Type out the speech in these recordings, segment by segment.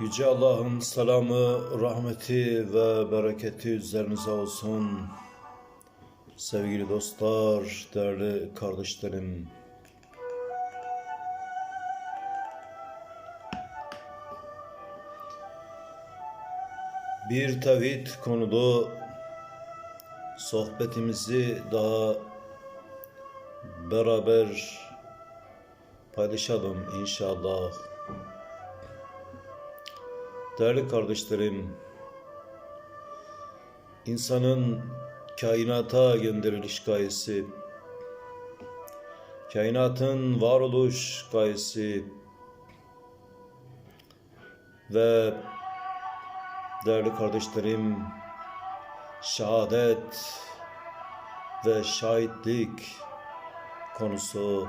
Yüce Allah'ın selamı, rahmeti ve bereketi üzerinize olsun. Sevgili dostlar, değerli kardeşlerim. Bir tevhid konulu sohbetimizi daha beraber paylaşalım inşallah. Değerli kardeşlerim, insanın kainata gönderiliş gayesi, kainatın varoluş gayesi ve değerli kardeşlerim, şehadet ve şahitlik konusu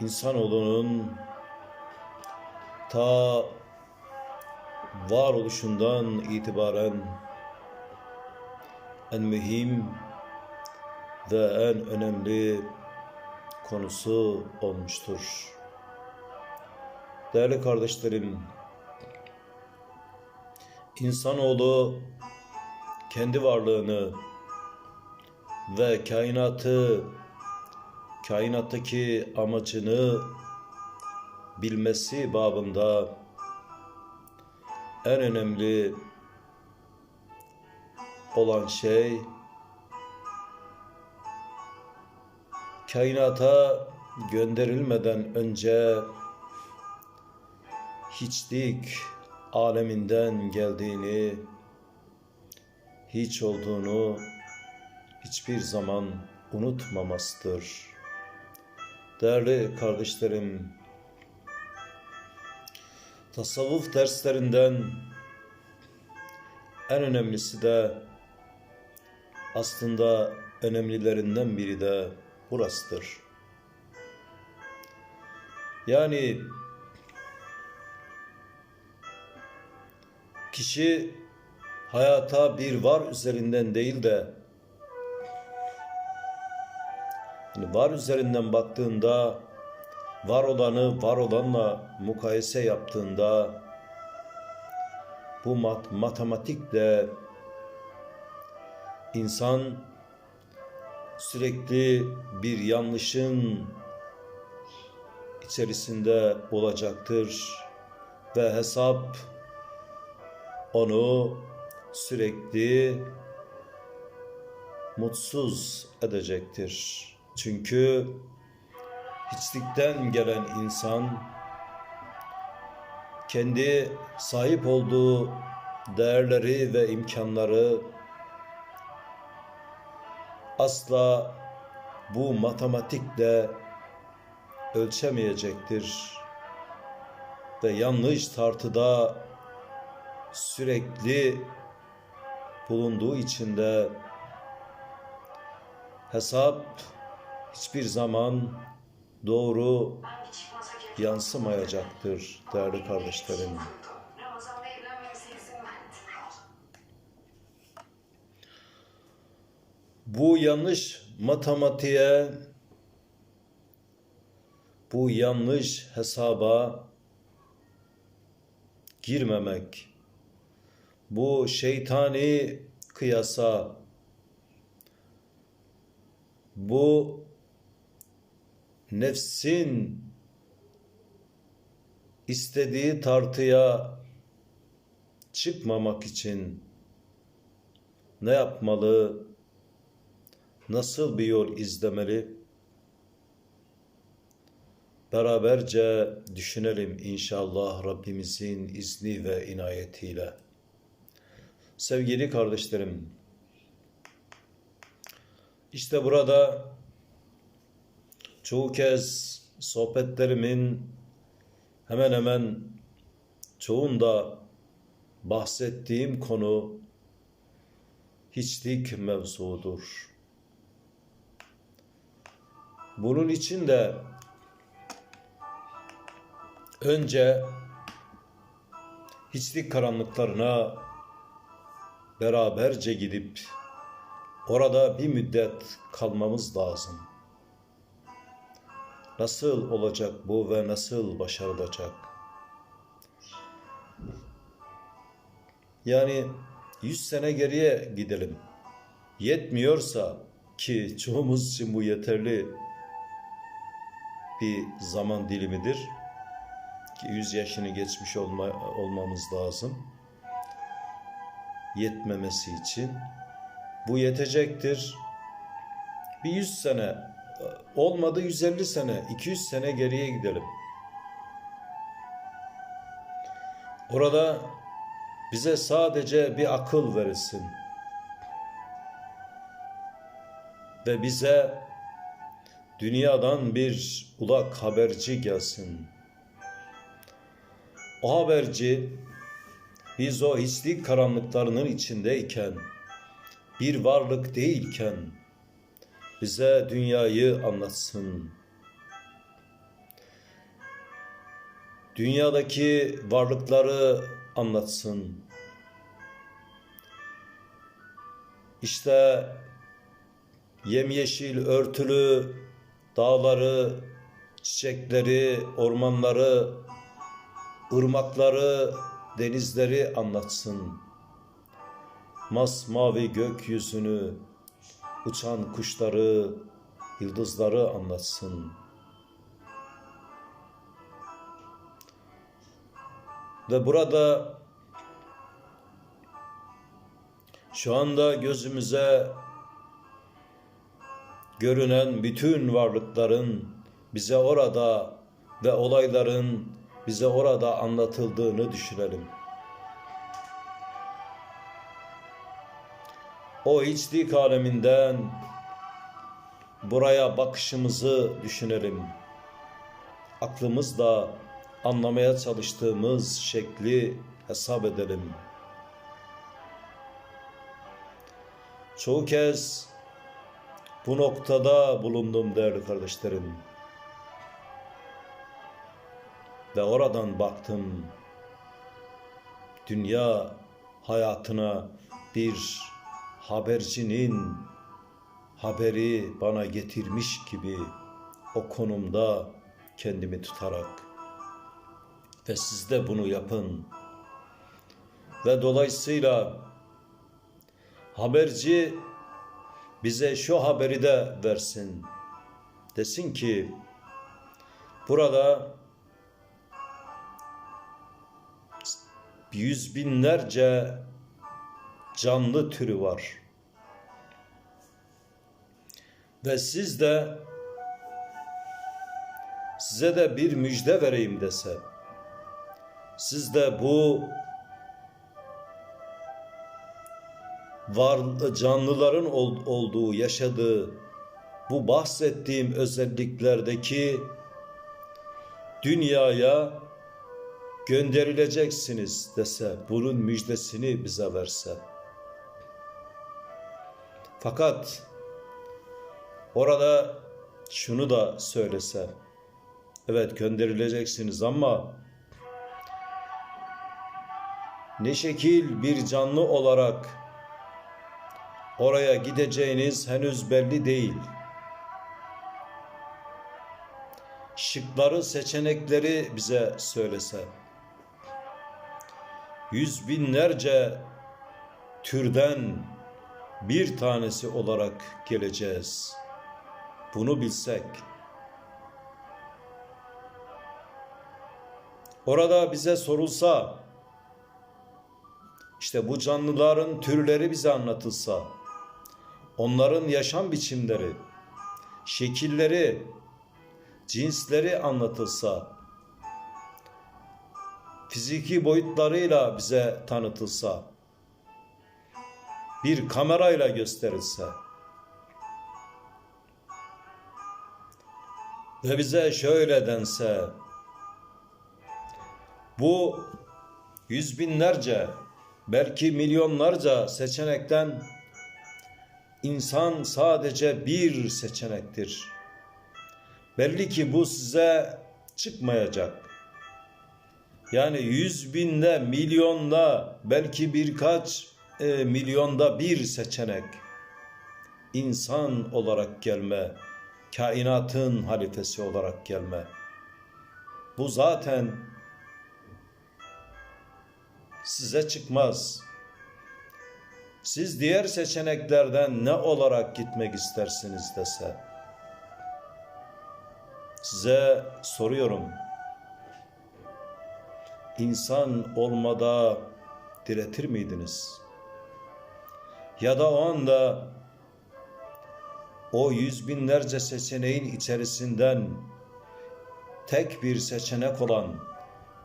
insanoğlunun ta varoluşundan itibaren en mühim ve en önemli konusu olmuştur. Değerli kardeşlerim, insanoğlu kendi varlığını ve kainatı, kainattaki amacını bilmesi babında en önemli olan şey kainata gönderilmeden önce hiçlik aleminden geldiğini, hiç olduğunu hiçbir zaman unutmamasıdır. Değerli kardeşlerim, tasavvuf derslerinden en önemlisi de aslında önemlilerinden biri de burasıdır. Yani kişi hayata bir var üzerinden değil de yani var üzerinden baktığında var olanı var olanla mukayese yaptığında bu mat matematikle insan sürekli bir yanlışın içerisinde olacaktır ve hesap onu sürekli mutsuz edecektir. Çünkü hiçlikten gelen insan kendi sahip olduğu değerleri ve imkanları asla bu matematikle ölçemeyecektir ve yanlış tartıda sürekli bulunduğu için de hesap hiçbir zaman doğru yansımayacaktır değerli kardeşlerim. Bu yanlış matematiğe, bu yanlış hesaba girmemek, bu şeytani kıyasa, bu nefsin istediği tartıya çıkmamak için ne yapmalı? Nasıl bir yol izlemeli? Beraberce düşünelim inşallah Rabbimizin izni ve inayetiyle. Sevgili kardeşlerim, işte burada çoğu kez sohbetlerimin hemen hemen çoğunda bahsettiğim konu hiçlik mevzudur. Bunun için de önce hiçlik karanlıklarına beraberce gidip orada bir müddet kalmamız lazım. Nasıl olacak bu ve nasıl başarılacak? Yani 100 sene geriye gidelim. Yetmiyorsa ki çoğumuz için bu yeterli bir zaman dilimidir ki 100 yaşını geçmiş olma, olmamız lazım. Yetmemesi için bu yetecektir. Bir 100 sene olmadı 150 sene, 200 sene geriye gidelim. Orada bize sadece bir akıl verilsin. Ve bize dünyadan bir ulak haberci gelsin. O haberci biz o hiçlik karanlıklarının içindeyken, bir varlık değilken bize dünyayı anlatsın. Dünyadaki varlıkları anlatsın. İşte yemyeşil örtülü dağları, çiçekleri, ormanları, ırmakları, denizleri anlatsın. Masmavi gökyüzünü, uçan kuşları, yıldızları anlatsın. Ve burada şu anda gözümüze görünen bütün varlıkların bize orada ve olayların bize orada anlatıldığını düşünelim. O içlik aleminden buraya bakışımızı düşünelim. Aklımızla anlamaya çalıştığımız şekli hesap edelim. Çoğu kez bu noktada bulundum değerli kardeşlerim. Ve oradan baktım. Dünya hayatına bir habercinin haberi bana getirmiş gibi o konumda kendimi tutarak ve siz de bunu yapın. Ve dolayısıyla haberci bize şu haberi de versin. Desin ki burada yüz binlerce canlı türü var. Ve siz de size de bir müjde vereyim dese. Siz de bu var canlıların ol, olduğu, yaşadığı bu bahsettiğim özelliklerdeki dünyaya gönderileceksiniz dese, bunun müjdesini bize verse. Fakat orada şunu da söylese, evet gönderileceksiniz ama ne şekil bir canlı olarak oraya gideceğiniz henüz belli değil. Şıkları, seçenekleri bize söylese. Yüz binlerce türden bir tanesi olarak geleceğiz. Bunu bilsek. Orada bize sorulsa, işte bu canlıların türleri bize anlatılsa, onların yaşam biçimleri, şekilleri, cinsleri anlatılsa, fiziki boyutlarıyla bize tanıtılsa, bir kamerayla gösterilse ve bize şöyle dense, bu yüz binlerce, belki milyonlarca seçenekten insan sadece bir seçenektir. Belli ki bu size çıkmayacak. Yani yüz binde, milyonda, belki birkaç e, milyonda bir seçenek. İnsan olarak gelme, kainatın halifesi olarak gelme. Bu zaten size çıkmaz. siz diğer seçeneklerden ne olarak gitmek istersiniz dese. Size soruyorum. İnsan olmada diretir miydiniz? Ya da o anda o yüz binlerce seçeneğin içerisinden tek bir seçenek olan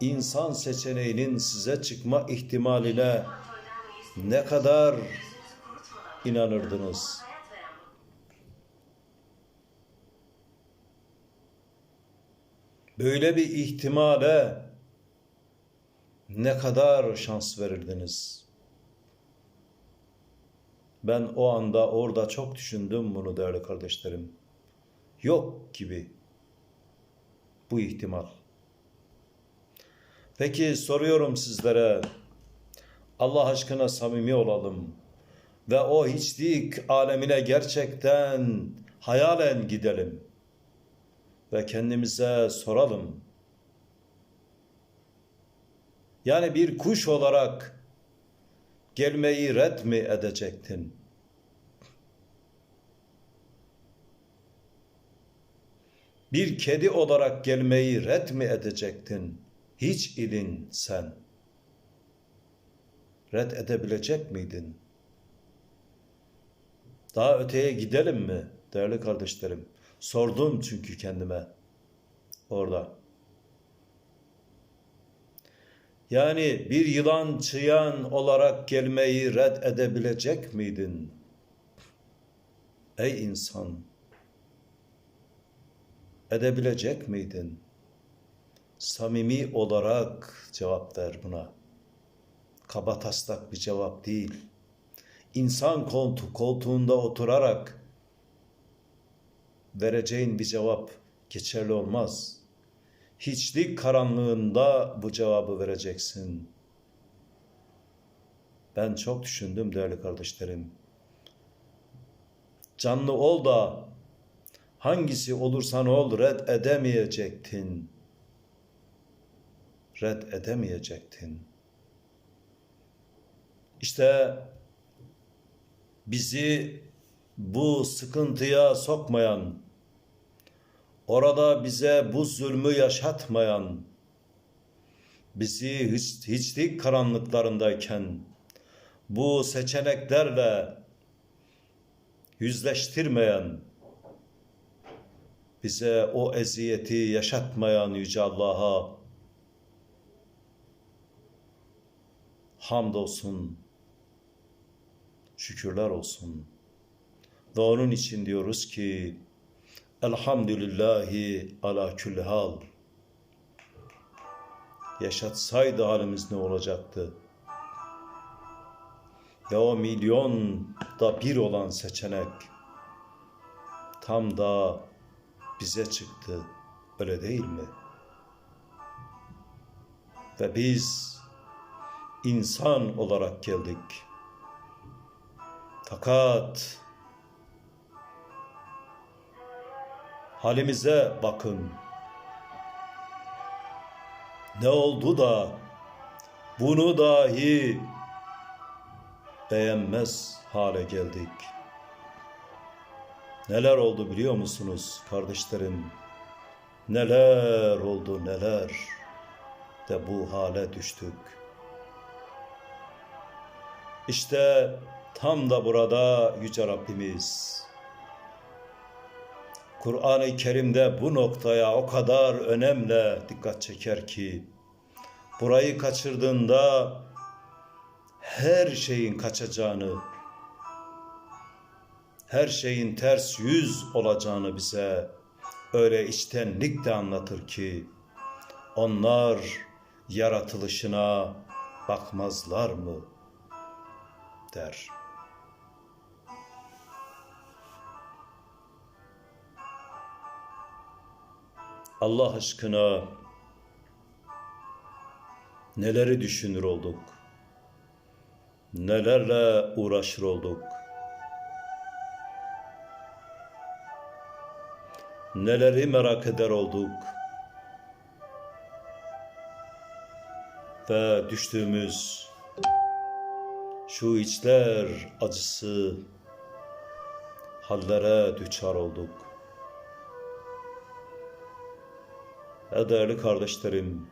insan seçeneğinin size çıkma ihtimaline ne kadar inanırdınız? Böyle bir ihtimale ne kadar şans verirdiniz? Ben o anda orada çok düşündüm bunu değerli kardeşlerim. Yok gibi bu ihtimal. Peki soruyorum sizlere. Allah aşkına samimi olalım ve o hiçlik alemine gerçekten hayalen gidelim ve kendimize soralım. Yani bir kuş olarak gelmeyi red mi edecektin? Bir kedi olarak gelmeyi red mi edecektin? Hiç idin sen. Red edebilecek miydin? Daha öteye gidelim mi değerli kardeşlerim? Sordum çünkü kendime orada. Yani bir yılan çıyan olarak gelmeyi red edebilecek miydin? Ey insan! Edebilecek miydin? Samimi olarak cevap ver buna. Kaba taslak bir cevap değil. İnsan koltu, koltuğunda oturarak vereceğin bir cevap geçerli olmaz. Hiçlik karanlığında bu cevabı vereceksin. Ben çok düşündüm değerli kardeşlerim. Canlı ol da hangisi olursan ol red edemeyecektin. Red edemeyecektin. İşte bizi bu sıkıntıya sokmayan, orada bize bu zulmü yaşatmayan, bizi hiç, hiçlik karanlıklarındayken bu seçeneklerle yüzleştirmeyen, bize o eziyeti yaşatmayan Yüce Allah'a hamdolsun, şükürler olsun. Ve onun için diyoruz ki Elhamdülillahi ala külli hal. Yaşatsaydı halimiz ne olacaktı? Ve o milyonda bir olan seçenek tam da bize çıktı. Öyle değil mi? Ve biz insan olarak geldik. Fakat halimize bakın. Ne oldu da bunu dahi beğenmez hale geldik. Neler oldu biliyor musunuz kardeşlerim? Neler oldu neler de bu hale düştük. İşte tam da burada Yüce Rabbimiz Kur'an-ı Kerim'de bu noktaya o kadar önemle dikkat çeker ki burayı kaçırdığında her şeyin kaçacağını, her şeyin ters yüz olacağını bize öyle içtenlikle anlatır ki onlar yaratılışına bakmazlar mı der. Allah aşkına neleri düşünür olduk? Nelerle uğraşır olduk? Neleri merak eder olduk? Ve düştüğümüz şu içler acısı hallere düçar olduk. Ya değerli kardeşlerim,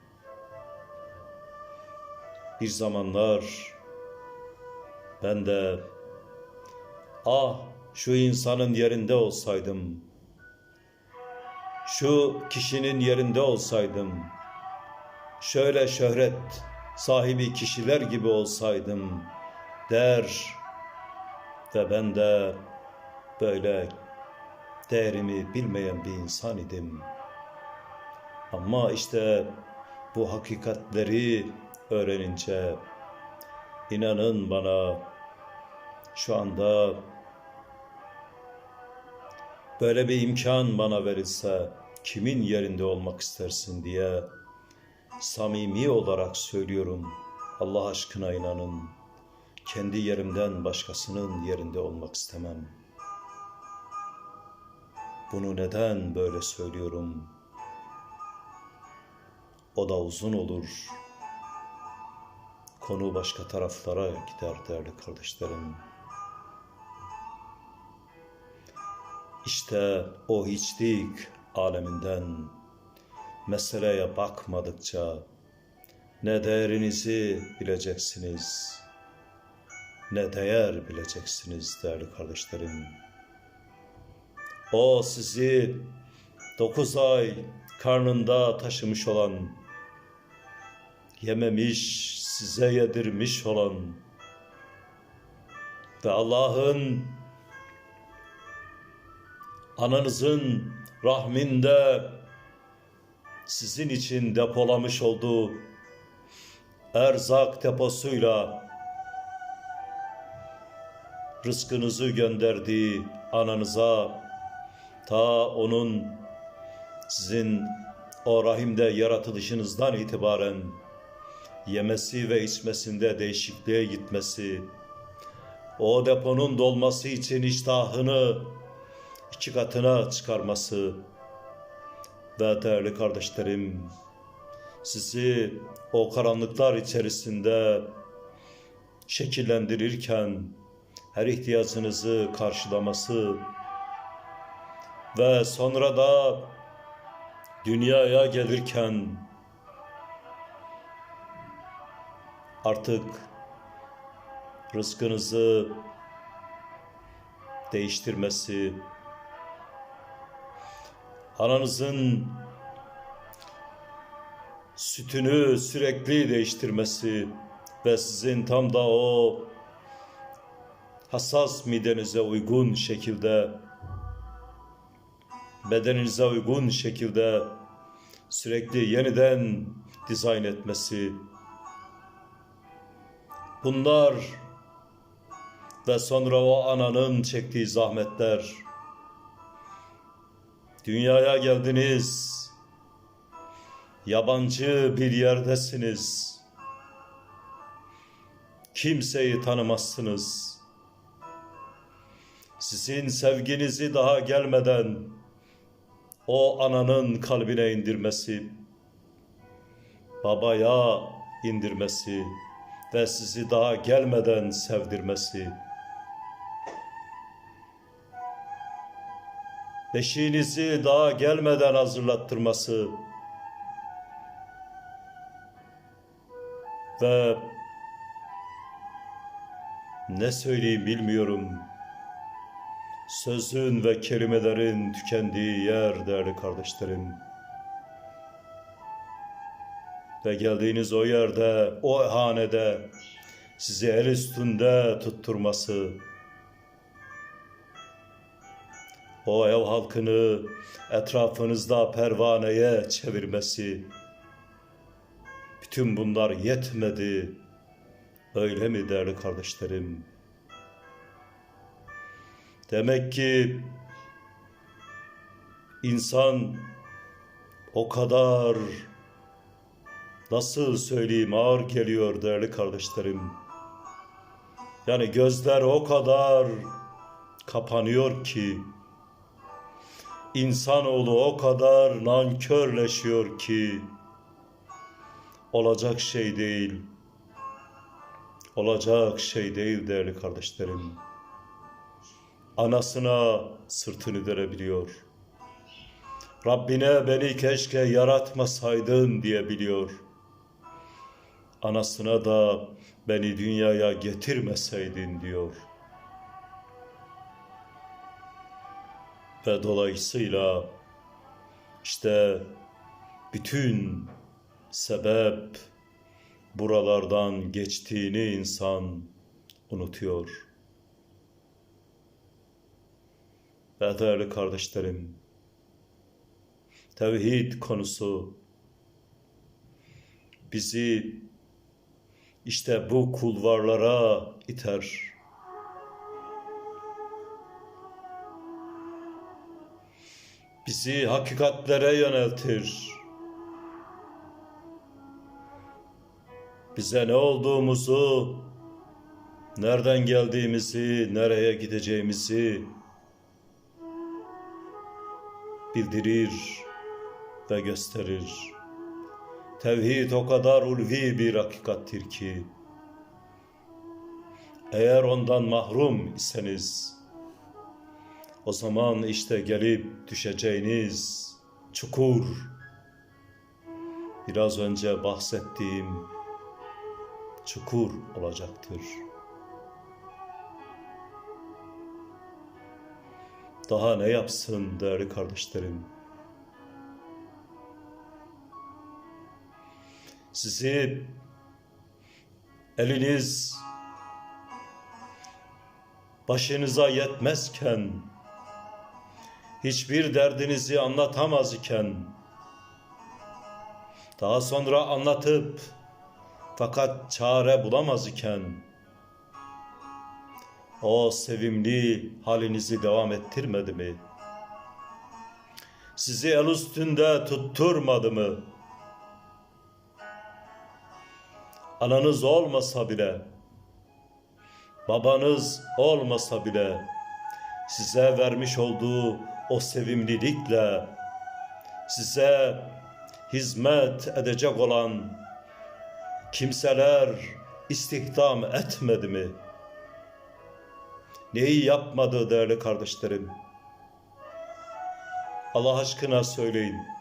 bir zamanlar ben de ah şu insanın yerinde olsaydım, şu kişinin yerinde olsaydım, şöyle şöhret sahibi kişiler gibi olsaydım der ve ben de böyle değerimi bilmeyen bir insan idim. Ama işte bu hakikatleri öğrenince inanın bana şu anda böyle bir imkan bana verilse kimin yerinde olmak istersin diye samimi olarak söylüyorum. Allah aşkına inanın. Kendi yerimden başkasının yerinde olmak istemem. Bunu neden böyle söylüyorum? O da uzun olur. Konu başka taraflara gider değerli kardeşlerim. İşte o hiçlik aleminden meseleye bakmadıkça ne değerinizi bileceksiniz, ne değer bileceksiniz değerli kardeşlerim. O sizi dokuz ay karnında taşımış olan, yememiş, size yedirmiş olan ve Allah'ın ananızın rahminde sizin için depolamış olduğu erzak deposuyla rızkınızı gönderdiği ananıza ta onun sizin o rahimde yaratılışınızdan itibaren yemesi ve içmesinde değişikliğe gitmesi, o deponun dolması için iştahını iki katına çıkarması. Ve değerli kardeşlerim, sizi o karanlıklar içerisinde şekillendirirken her ihtiyacınızı karşılaması ve sonra da dünyaya gelirken artık rızkınızı değiştirmesi, ananızın sütünü sürekli değiştirmesi ve sizin tam da o hassas midenize uygun şekilde bedeninize uygun şekilde sürekli yeniden dizayn etmesi bunlar ve sonra o ananın çektiği zahmetler. Dünyaya geldiniz. Yabancı bir yerdesiniz. Kimseyi tanımazsınız. Sizin sevginizi daha gelmeden o ananın kalbine indirmesi, babaya indirmesi ve sizi daha gelmeden sevdirmesi, beşiğinizi daha gelmeden hazırlattırması. Ve ne söyleyeyim bilmiyorum. Sözün ve kelimelerin tükendiği yer değerli kardeşlerim. Ve geldiğiniz o yerde, o hanede sizi el üstünde tutturması, o ev halkını etrafınızda pervaneye çevirmesi, bütün bunlar yetmedi. Öyle mi değerli kardeşlerim? Demek ki insan o kadar nasıl söyleyeyim ağır geliyor değerli kardeşlerim. Yani gözler o kadar kapanıyor ki insanoğlu o kadar nankörleşiyor ki olacak şey değil. olacak şey değil değerli kardeşlerim. Anasına sırtını dönebiliyor. Rabbine beni keşke yaratmasaydın diyebiliyor. Anasına da beni dünyaya getirmeseydin diyor. Ve dolayısıyla işte bütün sebep buralardan geçtiğini insan unutuyor. Ve değerli kardeşlerim, tevhid konusu bizi işte bu kulvarlara iter. Bizi hakikatlere yöneltir. Bize ne olduğumuzu, nereden geldiğimizi, nereye gideceğimizi bildirir ve gösterir. Tevhid o kadar ulvi bir hakikattir ki eğer ondan mahrum iseniz o zaman işte gelip düşeceğiniz çukur biraz önce bahsettiğim çukur olacaktır. Daha ne yapsın değerli kardeşlerim? Sizi eliniz başınıza yetmezken, hiçbir derdinizi anlatamaz iken, daha sonra anlatıp fakat çare bulamaz iken, o sevimli halinizi devam ettirmedi mi? Sizi el üstünde tutturmadı mı? Ananız olmasa bile, babanız olmasa bile, size vermiş olduğu o sevimlilikle, size hizmet edecek olan kimseler istihdam etmedi mi? Neyi yapmadı değerli kardeşlerim? Allah aşkına söyleyin.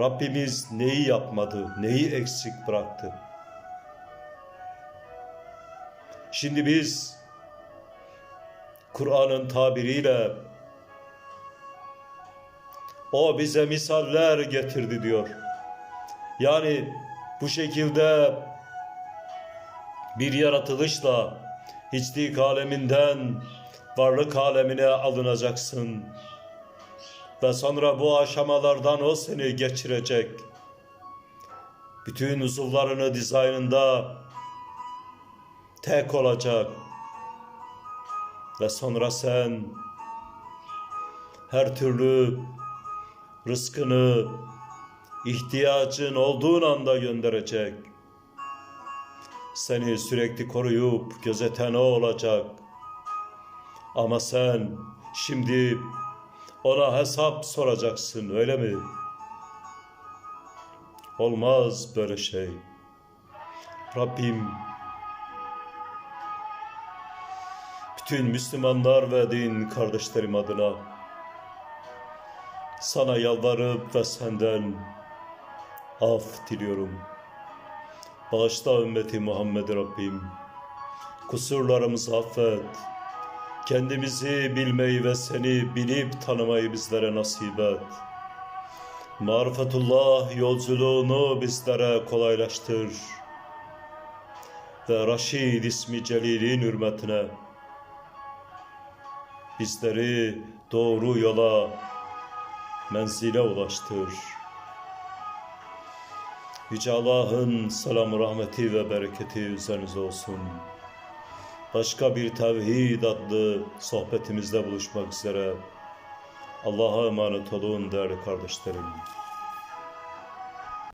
Rabbimiz neyi yapmadı, neyi eksik bıraktı? Şimdi biz Kur'an'ın tabiriyle o bize misaller getirdi diyor. Yani bu şekilde bir yaratılışla hiçlik aleminden varlık alemine alınacaksın. Ve sonra bu aşamalardan o seni geçirecek. Bütün uzuvlarını dizaynında tek olacak. Ve sonra sen her türlü rızkını ihtiyacın olduğun anda gönderecek. Seni sürekli koruyup gözeten o olacak. Ama sen şimdi ona hesap soracaksın öyle mi? Olmaz böyle şey. Rabbim bütün Müslümanlar ve din kardeşlerim adına sana yalvarıp ve senden af diliyorum. Bağışla ümmeti Muhammed Rabbim. Kusurlarımızı affet. Kendimizi bilmeyi ve seni bilip tanımayı bizlere nasip et. Marifetullah yolculuğunu bizlere kolaylaştır. Ve Raşid ismi Celil'in hürmetine bizleri doğru yola, menzile ulaştır. Yüce Allah'ın selamı, rahmeti ve bereketi üzerinize olsun. Başka bir tevhid adlı sohbetimizde buluşmak üzere. Allah'a emanet olun değerli kardeşlerim.